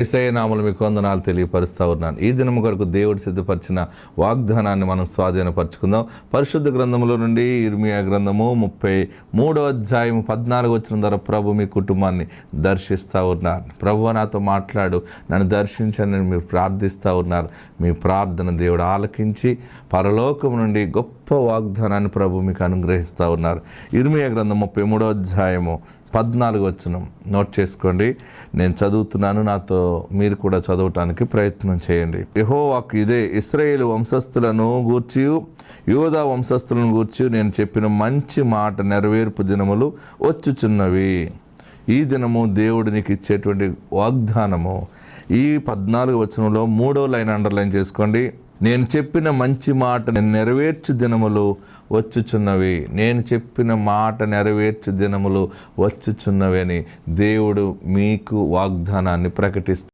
ఇసయ నామలు మీకు వందనాలు తెలియపరుస్తూ ఉన్నాను. ఈ దినము కొరకు దేవుడు సిద్ధపరిచిన వాగ్దానాన్ని మనం స్వాధీనపరచుకుందాం. పరిశుద్ధ గ్రంథములో నుండి ఇర్మియా గ్రంథము ముప్పై మూడో అధ్యాయం పద్నాలుగు వచ్చిన ద్వారా ప్రభు మీ కుటుంబాన్ని దర్శిస్తూ ఉన్నారు. ప్రభు నాతో మాట్లాడు నన్ను దర్శించని మీరు ప్రార్థిస్తూ ఉన్నారు. మీ ప్రార్థన దేవుడు ఆలకించి పరలోకం నుండి గొప్ప వాగ్దానాన్ని ప్రభు మీకు అనుగ్రహిస్తూ ఉన్నారు. ఇర్మియా గ్రంథం ముప్పై మూడో అధ్యాయము పద్నాలుగు వచనం. నోట్ చేసుకోండి. నేను చదువుతున్నాను. నాతో మీరు కూడా చదవటానికి ప్రయత్నం చేయండి. యెహోవాకు ఇదే ఇస్రాయేల్ వంశస్థులను గూర్చి యువదా వంశస్థులను గూర్చి నేను చెప్పిన మంచి మాట నెరవేర్పు దినములు వచ్చుచున్నవి. ఈ దినము దేవుడు నీకు ఇచ్చేటువంటి వాగ్దానము. ఈ పద్నాలుగు వచనంలో మూడో లైన్ అండర్లైన్ చేసుకోండి. నేను చెప్పిన మంచి మాట నెరవేర్చు దినములు వచ్చుచున్నవి. నేను చెప్పిన మాట నెరవేర్చు దినములు వచ్చుచున్నవి అని దేవుడు మీకు వాగ్దానాన్ని ప్రకటిస్తాను